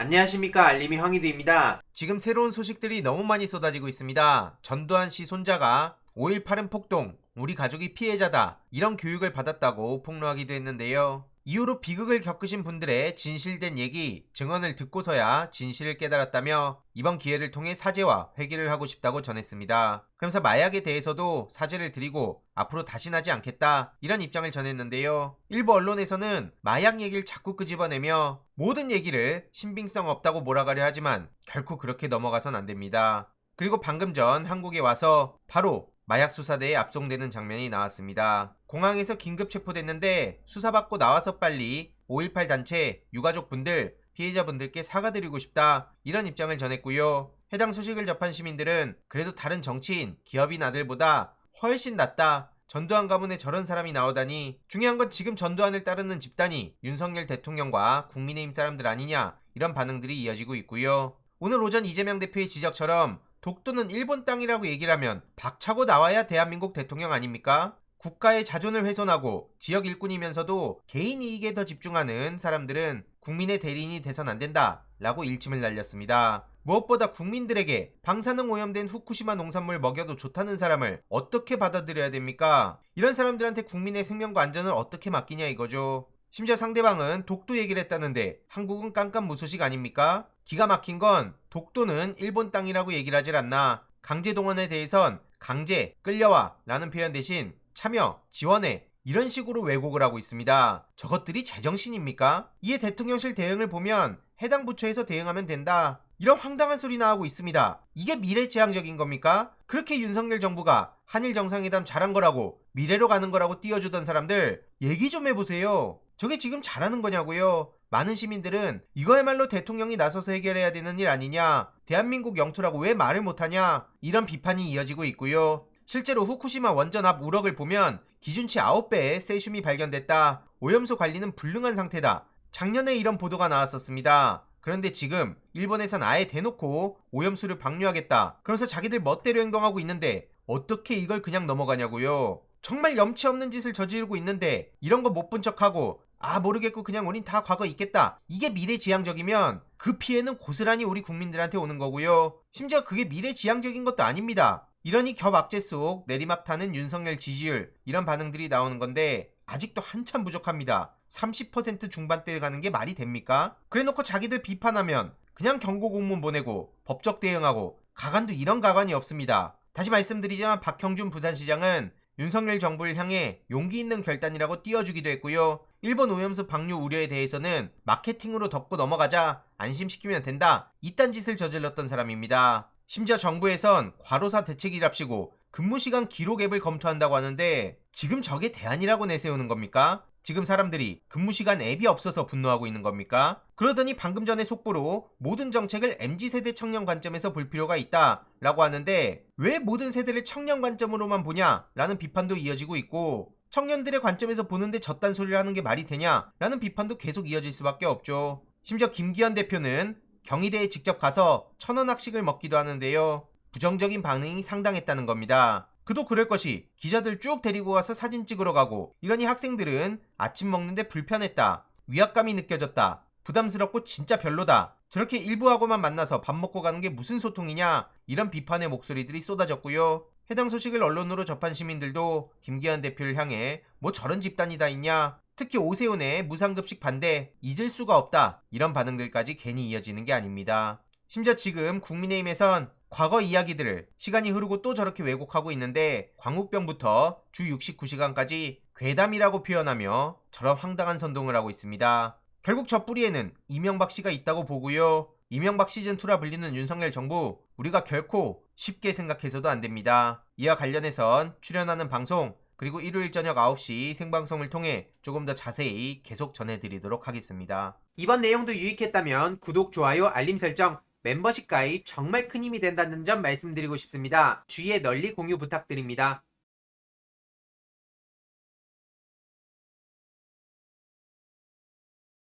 안녕하십니까 알림이 황희두입니다. 지금 새로운 소식들이 너무 많이 쏟아지고 있습니다. 전두환 씨 손자가 5.18은 폭동, 우리 가족이 피해자다 이런 교육을 받았다고 폭로하기도 했는데요. 이후로 비극을 겪으신 분들의 진실된 얘기, 증언을 듣고서야 진실을 깨달았다며 이번 기회를 통해 사죄와 회개를 하고 싶다고 전했습니다. 그러면서 마약에 대해서도 사죄를 드리고 앞으로 다신 하지 않겠다 이런 입장을 전했는데요. 일부 언론에서는 마약 얘기를 자꾸 끄집어내며 모든 얘기를 신빙성 없다고 몰아가려 하지만 결코 그렇게 넘어가선 안 됩니다. 그리고 방금 전 한국에 와서 바로 마약 수사대에 압송되는 장면이 나왔습니다. 공항에서 긴급 체포됐는데 수사받고 나와서 빨리 5.18 단체 유가족분들 피해자분들께 사과드리고 싶다 이런 입장을 전했고요. 해당 소식을 접한 시민들은 그래도 다른 정치인, 기업인 아들보다 훨씬 낫다. 전두환 가문에 저런 사람이 나오다니 중요한 건 지금 전두환을 따르는 집단이 윤석열 대통령과 국민의힘 사람들 아니냐 이런 반응들이 이어지고 있고요. 오늘 오전 이재명 대표의 지적처럼 독도는 일본 땅이라고 얘기를 하면 박차고 나와야 대한민국 대통령 아닙니까? 국가의 자존을 훼손하고 지역 일꾼이면서도 개인 이익에 더 집중하는 사람들은 국민의 대리인이 돼선 안 된다 라고 일침을 날렸습니다. 무엇보다 국민들에게 방사능 오염된 후쿠시마 농산물 먹여도 좋다는 사람을 어떻게 받아들여야 됩니까? 이런 사람들한테 국민의 생명과 안전을 어떻게 맡기냐 이거죠. 심지어 상대방은 독도 얘기를 했다는데 한국은 깜깜무소식 아닙니까? 기가 막힌 건 독도는 일본 땅이라고 얘기를 하질 않나 강제 동원에 대해선 강제, 끌려와 라는 표현 대신 참여, 지원해 이런 식으로 왜곡을 하고 있습니다. 저것들이 제정신입니까? 이에 대통령실 대응을 보면 해당 부처에서 대응하면 된다. 이런 황당한 소리 나오고 있습니다. 이게 미래지향적인 겁니까? 그렇게 윤석열 정부가 한일 정상회담 잘한 거라고 미래로 가는 거라고 띄워주던 사람들 얘기 좀 해보세요. 저게 지금 잘하는 거냐고요? 많은 시민들은 이거야말로 대통령이 나서서 해결해야 되는 일 아니냐? 대한민국 영토라고 왜 말을 못하냐? 이런 비판이 이어지고 있고요. 실제로 후쿠시마 원전 앞 우럭을 보면 기준치 9배의 세슘이 발견됐다. 오염수 관리는 불능한 상태다. 작년에 이런 보도가 나왔었습니다. 그런데 지금 일본에선 아예 대놓고 오염수를 방류하겠다. 그러면서 자기들 멋대로 행동하고 있는데 어떻게 이걸 그냥 넘어가냐고요. 정말 염치 없는 짓을 저지르고 있는데 이런 거 못 본 척하고 아 모르겠고 그냥 우린 다 과거 있겠다. 이게 미래지향적이면 그 피해는 고스란히 우리 국민들한테 오는 거고요. 심지어 그게 미래지향적인 것도 아닙니다. 이러니 겹 악재 속 내리막 타는 윤석열 지지율 이런 반응들이 나오는 건데 아직도 한참 부족합니다. 30% 중반대에 가는 게 말이 됩니까? 그래놓고 자기들 비판하면 그냥 경고 공문 보내고 법적 대응하고 가관도 이런 가관이 없습니다. 다시 말씀드리지만 박형준 부산시장은 윤석열 정부를 향해 용기 있는 결단이라고 띄워주기도 했고요. 일본 오염수 방류 우려에 대해서는 마케팅으로 덮고 넘어가자 안심시키면 된다. 이딴 짓을 저질렀던 사람입니다. 심지어 정부에선 과로사 대책이랍시고 근무시간 기록 앱을 검토한다고 하는데 지금 저게 대안이라고 내세우는 겁니까? 지금 사람들이 근무시간 앱이 없어서 분노하고 있는 겁니까? 그러더니 방금 전에 속보로 모든 정책을 MZ세대 청년 관점에서 볼 필요가 있다 라고 하는데 왜 모든 세대를 청년 관점으로만 보냐 라는 비판도 이어지고 있고 청년들의 관점에서 보는데 저딴 소리를 하는 게 말이 되냐 라는 비판도 계속 이어질 수밖에 없죠. 심지어 김기현 대표는 경희대에 직접 가서 천원 학식을 먹기도 하는데요. 부정적인 반응이 상당했다는 겁니다. 그도 그럴 것이 기자들 쭉 데리고 가서 사진 찍으러 가고 이러니 학생들은 아침 먹는데 불편했다. 위압감이 느껴졌다. 부담스럽고 진짜 별로다. 저렇게 일부하고만 만나서 밥 먹고 가는 게 무슨 소통이냐? 이런 비판의 목소리들이 쏟아졌고요. 해당 소식을 언론으로 접한 시민들도 김기현 대표를 향해 뭐 저런 집단이 다 있냐? 특히 오세훈의 무상급식 반대 잊을 수가 없다. 이런 반응들까지 괜히 이어지는 게 아닙니다. 심지어 지금 국민의힘에선 과거 이야기들을 시간이 흐르고 또 저렇게 왜곡하고 있는데 광우병부터 주 69시간까지 괴담이라고 표현하며 저런 황당한 선동을 하고 있습니다. 결국 저 뿌리에는 이명박 씨가 있다고 보고요. 이명박 시즌2라 불리는 윤석열 정부 우리가 결코 쉽게 생각해서도 안 됩니다. 이와 관련해선 출연하는 방송 그리고 일요일 저녁 9시 생방송을 통해 조금 더 자세히 계속 전해드리도록 하겠습니다. 이번 내용도 유익했다면 구독, 좋아요, 알림 설정 멤버십 가입 정말 큰 힘이 된다는 점 말씀드리고 싶습니다. 주위에 널리 공유 부탁드립니다.